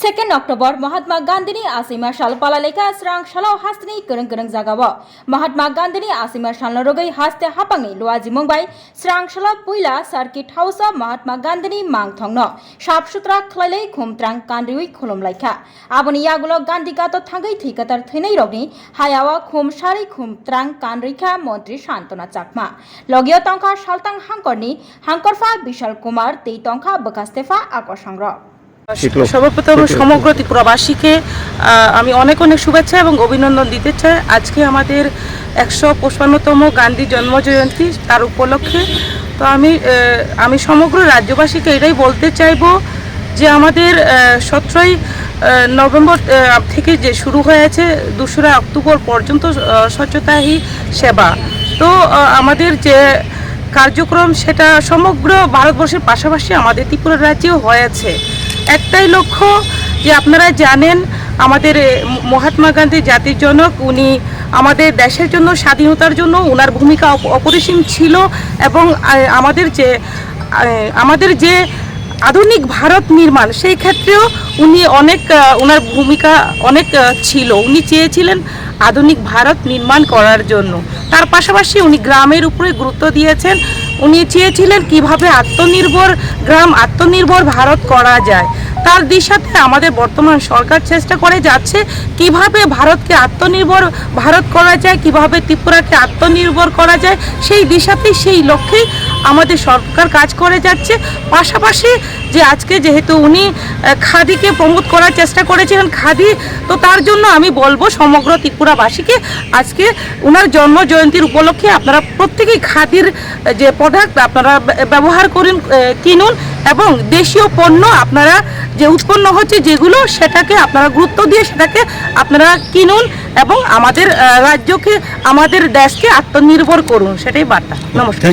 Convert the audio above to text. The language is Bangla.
সেকেন্ড অক্টোবর মহাত্মা গান্ধী আসিমা সাল পালা লেখা স্রাং ಸ್ರಾಂಗ್ হাসনি ಹಾಸ್ತಿನಿ ಕರಂ ಕರಂ মহাত্মা গান্ধী আসিমা সাল ಶಾಲ್ನ হাসতে ಹಾಸ್ತೆ ಹಾಪಂಗಿ ಲುವಾಜಿ ಮುಂಬೈ ಸ್ರಾಂಗ್ ಶಾಲಾ ಪುಯ್ಲಾ ಸರ್ಕಿಟ್ ಹೌಸ ಮಹಾತ್ಮ ಗಾಂಧಿನಿ ಮಾಂಗ್ ಥಂಗ್ನ সাফ সুতরা খলাইলাই খোমত্রাং কান্দ্রিউই খোলম লাইখা আবনি ইয়াগুলো গান্ধী গাত থাঙ্গাই ঠিকাতার থৈনাই রগনি হায়াওয়া খুম সারি খোমত্রাং কান্দ্রিখা মন্ত্রী শান্তনা চাকমা লগীয় টংখা সালতাং হাঙ্করনি হাঙ্করফা বিশাল কুমার তেই টংখা বকাস্তেফা আকর্ষংর সর্বপ্রথম সমগ্র ত্রিপুরাবাসীকে আমি অনেক অনেক শুভেচ্ছা এবং অভিনন্দন দিতে চাই। আজকে আমাদের একশো পঁচপান্নতম গান্ধী জন্ম জয়ন্তী তার উপলক্ষে। তো আমি আমি সমগ্র রাজ্যবাসীকে এটাই বলতে চাইব যে আমাদের সতেরোই নভেম্বর থেকে যে শুরু হয়েছে দোসরা অক্টোবর পর্যন্ত আহ, স্বচ্ছতা সেবা। তো আমাদের যে কার্যক্রম সেটা সমগ্র ভারতবর্ষের পাশাপাশি আমাদের ত্রিপুরা রাজ্যেও হয়েছে। একটাই লক্ষ্য যে আপনারা জানেন আমাদের মহাত্মা গান্ধী জাতির জনক, উনি আমাদের দেশের জন্য, স্বাধীনতার জন্য ওনার ভূমিকা অপরিসীম ছিল এবং আমাদের যে আমাদের যে আধুনিক ভারত নির্মাণ, সেই ক্ষেত্রেও উনি অনেক ওনার ভূমিকা অনেক ছিল। উনি চেয়েছিলেন আধুনিক ভারত নির্মাণ করার জন্য। তার পাশাপাশি উনি গ্রামের উপরে গুরুত্ব দিয়েছেন। উনি চেয়েছিলেন কীভাবে আত্মনির্ভর গ্রাম, আত্মনির্ভর ভারত করা যায়। তার দিশাতে আমাদের বর্তমান সরকার চেষ্টা করে যাচ্ছে কীভাবে ভারতকে আত্মনির্ভর ভারত করা যায়, কীভাবে ত্রিপুরাকে আত্মনির্ভর করা যায়, সেই দিশাতেই সেই লক্ষ্যেই আমাদের সরকার কাজ করে যাচ্ছে। পাশাপাশি যে আজকে যেহেতু উনি খাদিকে প্রমোট করার চেষ্টা করেছিলেন, খাদি, তো তার জন্য আমি বলব সমগ্র ত্রিপুরাবাসীকে আজকে ওনার জন্ম জয়ন্তীর উপলক্ষে আপনারা প্রত্যেকেই খাদির যে প্রোডাক্ট আপনারা ব্যবহার করুন কিনুন। এবং দেশীয় পণ্য আপনারা যে উৎপন্ন হচ্ছে যেগুলো সেটাকে আপনারা গুরুত্ব দিয়ে সেটাকে আপনারা কিনুন এবং আমাদের রাজ্যকে আমাদের দেশকে আত্মনির্ভর করুন। সেটাই বার্তা। নমস্কার।